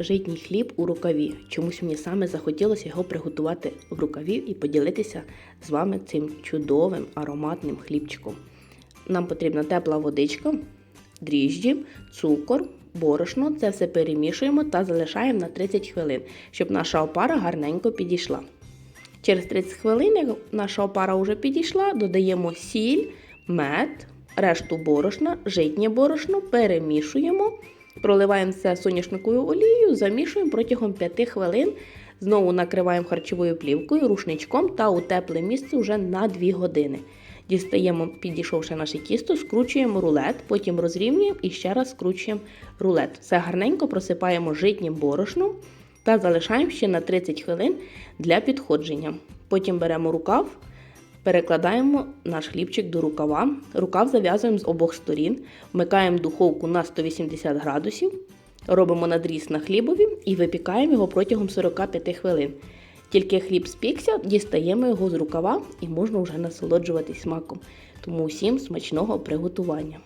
Житній хліб у рукаві. Чомусь мені саме захотілося його приготувати в рукаві і поділитися з вами цим чудовим ароматним хлібчиком. Нам потрібна тепла водичка, дріжджі, цукор, борошно. Це все перемішуємо та залишаємо на 30 хвилин, щоб наша опара гарненько підійшла. Через 30 хвилин, як наша опара вже підійшла, додаємо сіль, мед, решту борошна, житнє борошно, перемішуємо, проливаємо це соняшниковою олією, замішуємо протягом 5 хвилин. Знову накриваємо харчовою плівкою, рушничком та у тепле місце вже на 2 години. Дістаємо, підійшовши наше тісто, скручуємо рулет, потім розрівнюємо і ще раз скручуємо рулет. Все гарненько просипаємо житнім борошном та залишаємо ще на 30 хвилин для підходження. Потім беремо рукав, перекладаємо наш хлібчик до рукава. Рукав зав'язуємо з обох сторін, вмикаємо духовку на 180 градусів, робимо надріз на хлібові і випікаємо його протягом 45 хвилин. Тільки хліб спікся, дістаємо його з рукава і можна вже насолоджуватись смаком. Тому усім смачного приготування.